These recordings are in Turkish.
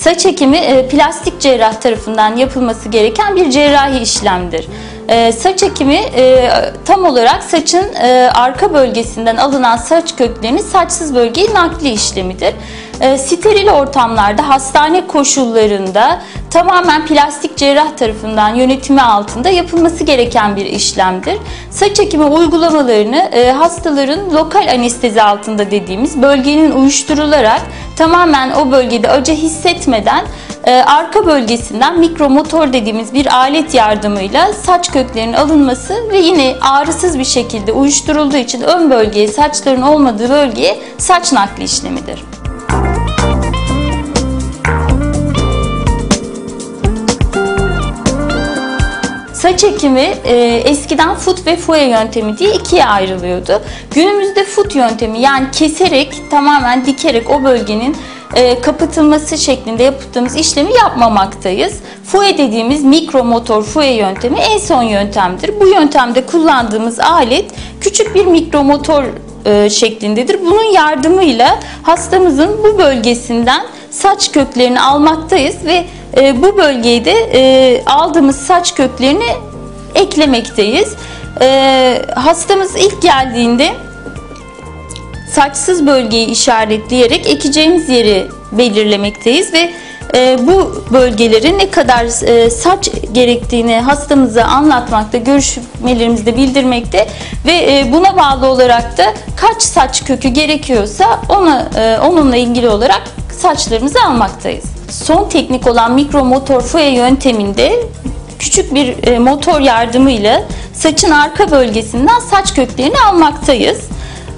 Saç ekimi e, plastik cerrah tarafından yapılması gereken bir cerrahi işlemdir. E, Saç ekimi e, tam olarak saçın arka bölgesinden alınan saç köklerini saçsız bölgeye nakli işlemidir. E, Steril ortamlarda, hastane koşullarında tamamen plastik cerrah tarafından yönetimi altında yapılması gereken bir işlemdir. Saç ekimi uygulamalarını e, hastaların lokal anestezi altında dediğimiz bölgenin uyuşturularak tamamen o bölgede acı hissetmeden e, arka bölgesinden mikromotor dediğimiz bir alet yardımıyla saç köklerinin alınması ve yine ağrısız bir şekilde uyuşturulduğu için ön bölgeye saçların olmadığı bölgeye saç nakli işlemidir. Saç ekimi e, eskiden fut ve fuye yöntemi diye ikiye ayrılıyordu. Günümüzde fut yöntemi yani keserek tamamen dikerek o bölgenin e, kapatılması şeklinde yaptığımız işlemi yapmamaktayız. Fuye dediğimiz mikromotor fuye yöntemi en son yöntemdir. Bu yöntemde kullandığımız alet küçük bir mikromotor e, şeklindedir. Bunun yardımıyla hastamızın bu bölgesinden saç köklerini almaktayız ve e, bu bölgeye de e, aldığımız saç köklerini eklemekteyiz. E, hastamız ilk geldiğinde saçsız bölgeyi işaretleyerek ekeceğimiz yeri belirlemekteyiz ve e, bu bölgelerin ne kadar e, saç gerektiğini hastamıza anlatmakta, görüşmelerimizde bildirmekte ve e, buna bağlı olarak da kaç saç kökü gerekiyorsa ona e, onunla ilgili olarak saçlarımızı almaktayız. Son teknik olan mikromotor fuye yönteminde küçük bir e, motor yardımıyla saçın arka bölgesinden saç köklerini almaktayız.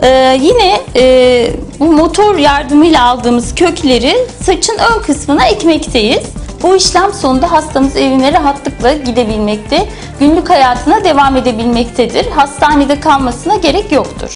Ee, yine e, bu motor yardımıyla aldığımız kökleri saçın ön kısmına ekmekteyiz. Bu işlem sonunda hastamız evine rahatlıkla gidebilmekte, günlük hayatına devam edebilmektedir. Hastanede kalmasına gerek yoktur.